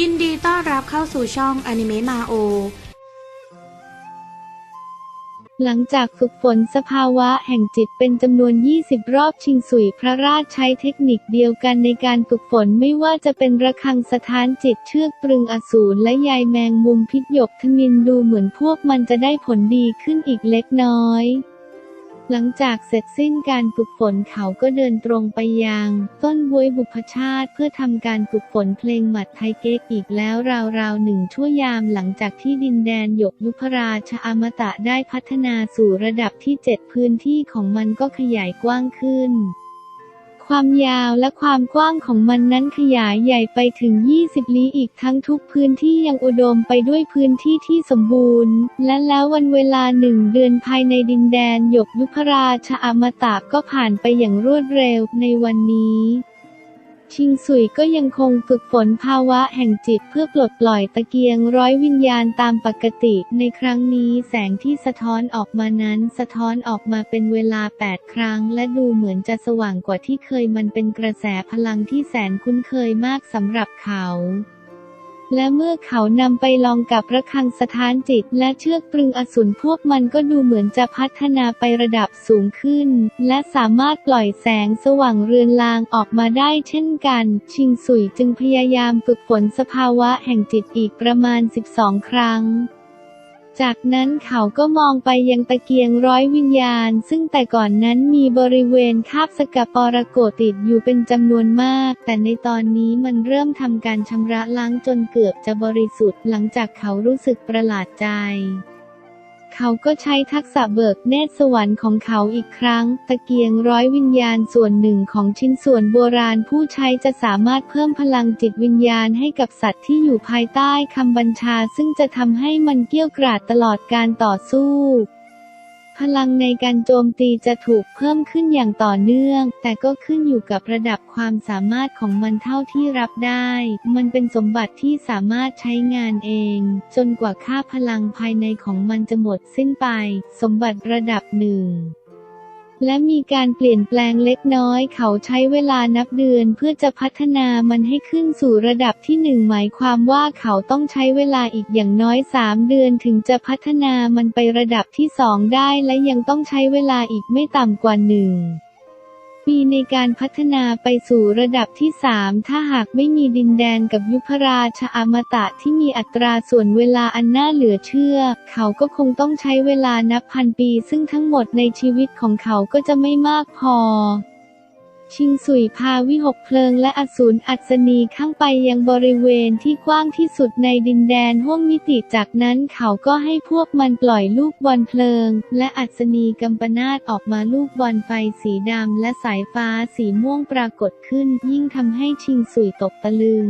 ยินดีต้อนรับเข้าสู่ช่องอนิเมะมาโอ หลังจากฝึกฝนสภาวะแห่งจิตเป็นจำนวน 20 รอบชิงสุยพระราชใช้เทคนิคเดียวกันในการฝึกฝนไม่ว่าจะเป็นระฆังสถานจิตเชือกตรึงอสูรและใยแมงมุมพิษหยกทมินดูเหมือนพวกมันจะได้ผลดีขึ้นอีกเล็กน้อย หลังจากเสร็จสิ้นการฝึกฝนเขาก็เดินตรงไปยัง ต้นบวยบุพชาติเพื่อทำการฝึกฝนเพลงหมัดไทยเก๊กอีกแล้วราวๆหนึ่งชั่วยามหลังจากที่ดินแดนหยกยุพราชอมตะได้พัฒนาสู่ระดับที่ 7 พื้นที่ของมันก็ขยายกว้างขึ้น ความยาวและความกว้างของมันนั้นขยายใหญ่ไปถึง 20 ลี้อีกทั้งทุกพื้นที่ยังอุดมไปด้วยพื้นที่ที่สมบูรณ์ และแล้ววันเวลาหนึ่งเดือนภายในดินแดนหยกยุพราชอมตะก็ผ่านไปอย่างรวดเร็วในวันนี้ ชิงสุยก็ยังคงฝึกฝนภาวะแห่งจิตเพื่อปลดปล่อยตะเกียงร้อยวิญญาณตามปกติ ในครั้งนี้แสงที่สะท้อนออกมานั้นสะท้อนออกมาเป็นเวลา 8 ครั้ง และดูเหมือนจะสว่างกว่าที่เคยมันเป็นกระแสพลังที่แสนคุ้นเคยมากสำหรับเขา และเมื่อเขานำไปลองกับระฆังสถานจิต และเชือกตรึงอสูรพวกมันก็ดูเหมือนจะพัฒนาไประดับสูงขึ้น และสามารถปล่อยแสงสว่างเรือนลางออกมาได้เช่นกัน ชิงสุยจึงพยายามฝึกฝนสภาวะแห่งจิตอีกประมาณ 12 ครั้ง จากนั้นเขาก็มองไปยังตะเกียงร้อยวิญญาณ ซึ่งแต่ก่อนนั้นมีบริเวณคาบสกปรโกติดอยู่เป็นจำนวนมาก แต่ในตอนนี้มันเริ่มทำการชำระล้างจนเกือบจะบริสุทธิ์ หลังจากเขารู้สึกประหลาดใจ เขาก็ใช้ทักษะเบิกเนตรสวรรค์ของเขาอีกครั้ง ตะเกียงร้อยวิญญาณส่วนหนึ่งของชิ้นส่วนโบราณผู้ใช้จะสามารถเพิ่มพลังจิตวิญญาณให้กับสัตว์ที่อยู่ภายใต้คำบัญชา ซึ่งจะทำให้มันเกี้ยวกราดตลอดการต่อสู้ พลังในการโจมตีจะถูกเพิ่มขึ้นอย่างต่อเนื่อง แต่ก็ขึ้นอยู่กับระดับความสามารถของมันเท่าที่รับได้ มันเป็นสมบัติที่สามารถใช้งานเอง จนกว่าค่าพลังภายในของมันจะหมดสิ้นไป สมบัติระดับหนึ่ง และมีการเปลี่ยนแปลงเล็กน้อย เขาใช้เวลานับเดือนเพื่อจะพัฒนามันให้ขึ้นสู่ระดับที่หนึ่งหมายความว่าเขาต้องใช้เวลาอีกอย่างน้อย 3 เดือนถึงจะพัฒนามันไประดับที่สองได้และยังต้องใช้เวลาอีกไม่ต่ำกว่าหนึ่ง ปีในการพัฒนาไปสู่ระดับที่ 3 ถ้าหากไม่มีดินแดนกับยุพราชอมตะที่มีอัตราส่วนเวลาอันน่าเหลือเชื่อ เขาก็คงต้องใช้เวลานับพันปี ซึ่งทั้งหมดในชีวิตของเขาก็จะไม่มากพอ ชิงสุยพาวิหกเพลิงและอสูรอัศนีข้างไปยังบริเวณที่กว้างที่สุดในดินแดนห้วงมิติจากนั้นเขาก็ให้พวกมันปล่อยลูกบอลเพลิง และอัศนีกัมปนาตออกมาลูกบอลไฟสีดำและสายฟ้าสีม่วงปรากฏขึ้น ยิ่งทำให้ชิงสุยตกตะลึง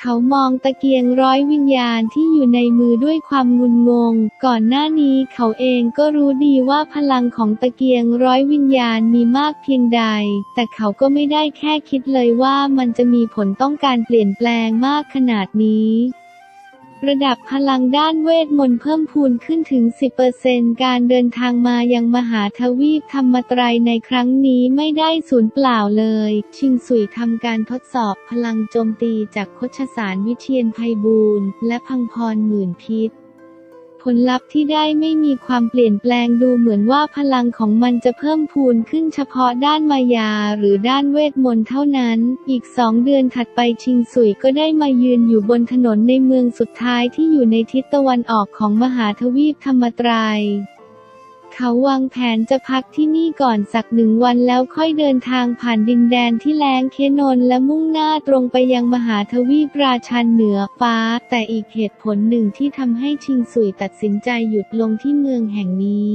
เขามองตะเกียงร้อยวิญญาณที่อยู่ในมือด้วยความงุนงง ก่อนหน้านี้เขาเองก็รู้ดีว่าพลังของตะเกียงร้อยวิญญาณมีมากเพียงใด แต่เขาก็ไม่ได้แค่คิดเลยว่ามันจะมีผลต้องการเปลี่ยนแปลงมากขนาดนี้ ระดับพลังด้านเวทมนต์เพิ่มพูนขึ้นถึง 10%การเดินทางมายังมหาทวีปธรรมตรในครั้งนี้ไม่ได้สูญเปล่าเลย ชิงสุยทำการทดสอบพลังโจมตีจากโคชสารวิเชียนไพบูลย์และพังพรหมื่นพิษ ลลัพธ์ที่ได้ไม่มีความเปลี่ยนแปลงดูเหมือนว่าพลังของมันจะเพิ่มพูนขึ้นเฉพาะด้านมายาหรือด้านเวทมนต์เท่านั้น อีกสองเดือนถัดไปชิงสุยก็ได้มายืนอยู่บนถนนในเมืองสุดท้ายที่อยู่ในทิศตะวันออกของมหาทวีปธรรมไตราย เขาวางแผนจะพักที่นี่ก่อนสักหนึ่งวันแล้วค่อยเดินทางผ่านดินแดนที่แลงเคนนและมุ่งหน้าตรงไปยังมหาทวีปราชันเหนือฟ้า แต่อีกเหตุผลหนึ่งที่ทำให้ชิงสุยตัดสินใจหยุดลงที่เมืองแห่งนี้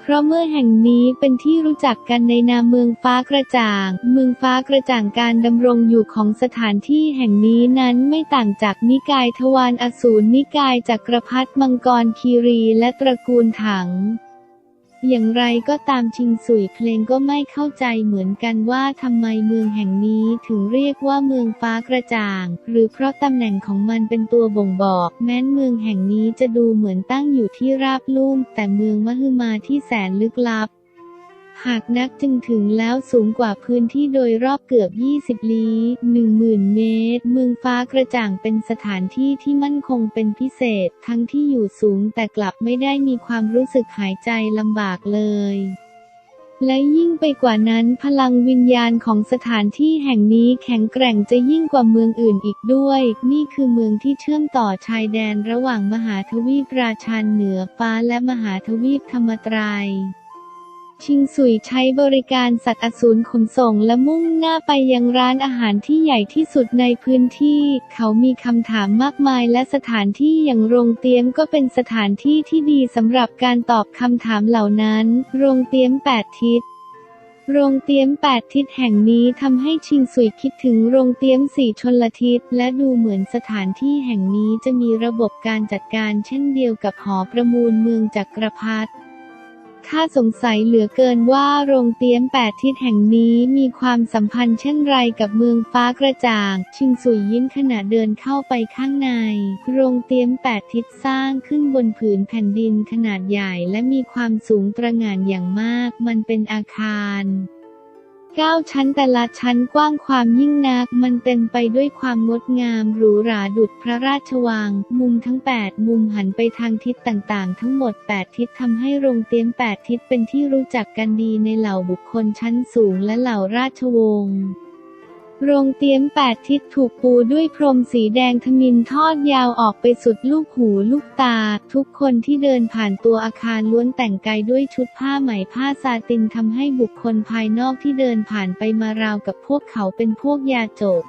เพราะเมื่อแห่งนี้เป็นที่รู้จักกันในนามเมืองฟ้ากระจ่าง เมืองฟ้ากระจ่างการดำรงอยู่ของสถานที่แห่งนี้นั้นไม่ต่างจากนิกายทวารอสูรนิกายจักรพรรดิมังกรคีรีและตระกูลถัง อย่างไรก็ตามชิงสุยเพลงก็ไม่เข้าใจเหมือนกันว่าทำไมเมืองแห่งนี้ถึงเรียกว่าเมืองฟ้ากระจ่าง หรือเพราะตำแหน่งของมันเป็นตัวบ่งบอก แม้นเมืองแห่งนี้จะดูเหมือนตั้งอยู่ที่ราบลุ่มแต่เมืองมหึมาที่แสนลึกลับ หากนักจึงถึงแล้วสูงกว่าพื้นที่โดยรอบเกือบ 20 ลี้10,000 เมตร เมืองฟ้ากระจ่างเป็นสถานที่ที่มั่นคงเป็นพิเศษ ทั้งที่อยู่สูงแต่กลับไม่ได้มีความรู้สึกหายใจลำบากเลยและยิ่งไปกว่านั้นพลังวิญญาณของสถานที่แห่งนี้แข็งแกร่งจะยิ่งกว่าเมืองอื่นอีกด้วย นี่คือเมืองที่เชื่อมต่อชายแดนระหว่างมหาทวีปราชันเหนือฟ้าและมหาทวีปธรรมตราย ชิงสุยใช้บริการสัตว์อสูรขนส่งและมุ่งหน้าไปยังร้านอาหารที่ใหญ่ที่สุดในพื้นที่ เขามีคำถามมากมายและสถานที่อย่างโรงเตี๊ยมก็เป็นสถานที่ที่ดีสำหรับการตอบคำถามเหล่านั้น โรงเตี๊ยมแปดทิศโรงเตี๊ยมแปดทิศแห่งนี้ทำให้ชิงสุยคิดถึงโรงเตี๊ยมสี่ชนละทิศและดูเหมือนสถานที่แห่งนี้จะมีระบบการจัดการเช่นเดียวกับหอประมูลเมืองจักรพรรดิ ข้าสงสัยเหลือเกินว่าโรงเตี๊ยมแปดทิศแห่งนี้มีความสัมพันธ์เช่นไรกับเมืองฟ้ากระจ่าง ชิงสุยยิ้มขณะเดินเข้าไปข้างใน โรงเตี๊ยมแปดทิศสร้างขึ้นบนผืนแผ่นดินขนาดใหญ่และมีความสูงตระหง่านอย่างมาก มันเป็นอาคาร ก้าชั้นแต่ละชั้นกว้างความยิ่งนัก มันเต็มไปด้วยความงดงามหรูหราดุจพระราชวัง มุมทั้ง 8 มุมหันไปทางทิศต่างๆ ทั้งหมด 8 ทิศทำให้โรงเตี๊ยม 8 ทิศเป็นที่รู้จักกันดีในเหล่าบุคคลชั้นสูงและเหล่าราชวงศ์ โรงเตี๊ยมแปดทิศถูกปูด้วยพรมสีแดงทมินทอดยาวออกไปสุดลูกหูลูกตา ทุกคนที่เดินผ่านตัวอาคารล้วนแต่งกายด้วยชุดผ้าไหมผ้าซาตินทำให้บุคคลภายนอกที่เดินผ่านไปมาราวกับพวกเขาเป็นพวกยาจก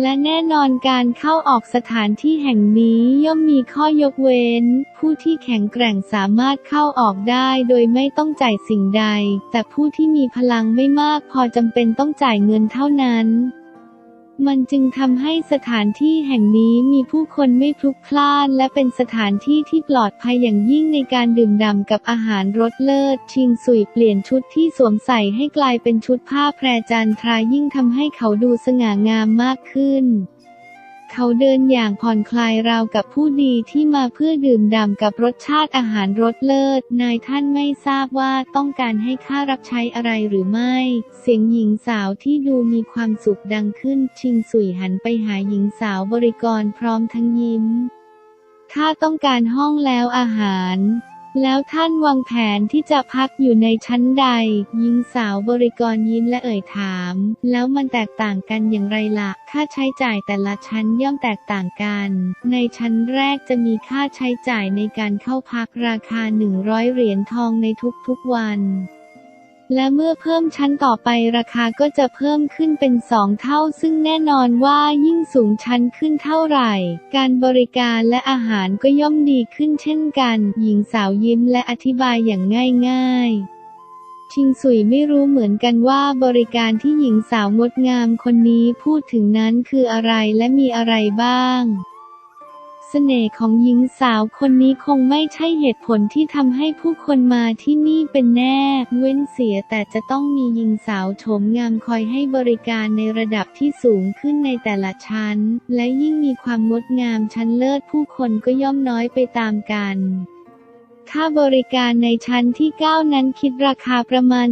และแน่นอนการเข้าออกสถานที่แห่งนี้ย่อมมีข้อยกเว้น ผู้ที่แข็งแกร่งสามารถเข้าออกได้โดยไม่ต้องจ่ายสิ่งใด แต่ผู้ที่มีพลังไม่มากพอจำเป็นต้องจ่ายเงินเท่านั้น มันจึงทำให้สถานที่แห่งนี้มีผู้คนไม่พลุกพล่าน และเป็นสถานที่ที่ปลอดภัยอย่างยิ่งในการดื่มด่ำกับอาหารรสเลิศ ชิงสุยเปลี่ยนชุดที่สวมใส่ให้กลายเป็นชุดผ้าแพรจันทรายิ่งทำให้เขาดูสง่างามมากขึ้น เขาเดินอย่างผ่อนคลายราวกับผู้ดีที่มาเพื่อดื่มด่ำกับรสชาติอาหารรสเลิศ นายท่านไม่ทราบว่าต้องการให้ข้ารับใช้อะไรหรือไม่ เสียงหญิงสาวที่ดูมีความสุขดังขึ้น ชิงสุยหันไปหาหญิงสาวบริกรพร้อมทั้งยิ้มข้าต้องการห้องแล้วอาหาร แล้วท่านวางแผนที่จะพักอยู่ในชั้นใด หญิงสาวบริกรยิ้มและเอ่ยถาม แล้วมันแตกต่างกันอย่างไรละ่ะ ค่าใช้จ่ายแต่ละชั้นย่อมแตกต่างกัน ในชั้นแรกจะมีค่าใช้จ่ายในการเข้าพักราคา 100 เหรียญทองในทุกๆวัน และเมื่อเพิ่มชั้นต่อไปราคาก็จะเพิ่มขึ้นเป็นสองเท่า ซึ่งแน่นอนว่ายิ่งสูงชั้นขึ้นเท่าไหร่ การบริการและอาหารก็ย่อมดีขึ้นเช่นกัน หญิงสาวยิ้มและอธิบายอย่างง่ายๆชิงสุยไม่รู้เหมือนกันว่าบริการที่หญิงสาวงดงามคนนี้พูดถึงนั้นคืออะไรและมีอะไรบ้าง เสน่ห์ของหญิงสาวคนนี้คงไม่ใช่เหตุผลที่ทำให้ผู้คนมาที่นี่เป็นแน่ เว้นเสียแต่จะต้องมีหญิงสาวโฉมงามคอยให้บริการในระดับที่สูงขึ้นในแต่ละชั้น และยิ่งมีความงดงามชั้นเลิศผู้คนก็ย่อมน้อยไปตามกัน ค่าบริการในชั้นที่ 9 นั้นคิดราคาประมาณ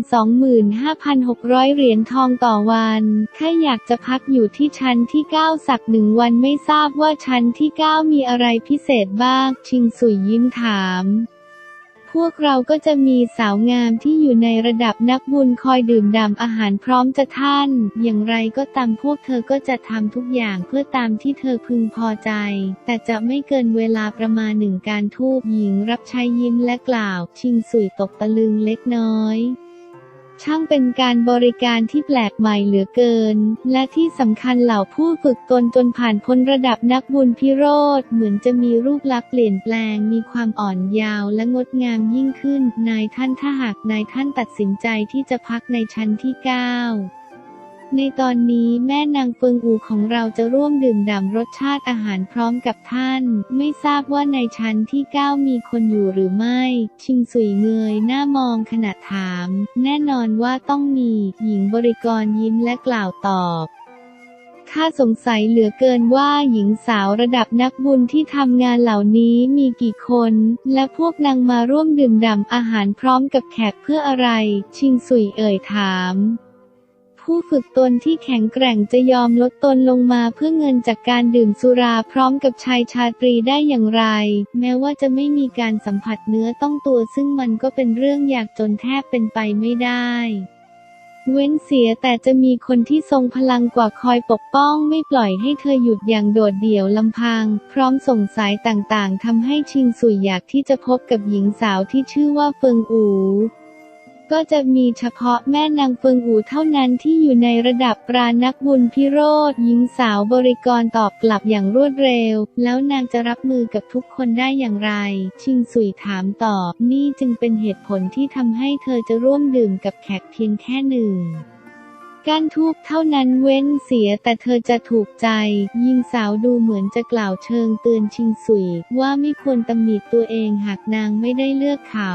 25,600 เหรียญทองต่อวัน ถ้าอยากจะพักอยู่ที่ชั้นที่ 9 สักหนึ่งวันไม่ทราบว่าชั้นที่ 9 มีอะไรพิเศษบ้าง ชิงสุยยิ้มถาม พวกเราก็จะมีสาวงามที่อยู่ในระดับนักบุญคอยดื่มด่ำอาหารพร้อมจะท่าน อย่างไรก็ตามพวกเธอก็จะทำทุกอย่างเพื่อตามที่เธอพึงพอใจ แต่จะไม่เกินเวลาประมาณหนึ่งการทูบหญิงรับใช้ยิ้มและกล่าว ชิงสุยตกตะลึงเล็กน้อย ช่างเป็นการบริการที่แปลกใหม่เหลือเกิน และที่สำคัญเหล่าผู้ฝึกตนจนผ่านพ้นระดับนักบุญพิโรธ เหมือนจะมีรูปลักษณ์เปลี่ยนแปลง มีความอ่อนยาวและงดงามยิ่งขึ้น นายท่านถ้าหากนายท่านตัดสินใจที่จะพักในชั้นที่ 9 ในตอนนี้แม่นางเฟิงอูของเราจะร่วมดื่มด่ำรสชาติอาหารพร้อมกับท่าน ไม่ทราบว่าในชั้นที่9มีคนอยู่หรือไม่ ชิงสุยเงยหน้ามองขณะถาม แน่นอนว่าต้องมี หญิงบริกรยิ้มและกล่าวตอบข้าสงสัยเหลือเกินว่าหญิงสาวระดับนักบุญที่ทำงานเหล่านี้มีกี่คน และพวกนางมาร่วมดื่มด่ำอาหารพร้อมกับแขกเพื่ออะไร ชิงสุยเอ่ยถาม ผู้ฝึกตนที่แข็งแกร่งจะยอมลดตนลงมาเพื่อเงินจากการดื่มสุราพร้อมกับชายชาตรีได้อย่างไร แม้ว่าจะไม่มีการสัมผัสเนื้อต้องตัวซึ่งมันก็เป็นเรื่องยากจนแทบเป็นไปไม่ได้เว้นเสียแต่จะมีคนที่ทรงพลังกว่าคอยปกป้องไม่ปล่อยให้เธอหยุดอย่างโดดเดี่ยวลำพัง พร้อมส่งสายต่างๆทำให้ชิงสุยอยากที่จะพบกับหญิงสาวที่ชื่อว่าเฟิงอู ก็จะมีเฉพาะแม่นางเฟิงอูเท่านั้นที่อยู่ในระดับปรานักบุญพิโรธหญิงสาวบริกรตอบกลับอย่างรวดเร็ว แล้วนางจะรับมือกับทุกคนได้อย่างไร ชิงสุยถามตอบ นี่จึงเป็นเหตุผลที่ทำให้เธอจะร่วมดื่มกับแขกเพียงแค่หนึ่งการทูบเท่านั้นเว้นเสียแต่เธอจะถูกใจ ยิงสาวดูเหมือนจะกล่าวเชิงเตือนชิงสุย ว่าไม่ควรตำหนิตัวเองหากนางไม่ได้เลือกเขา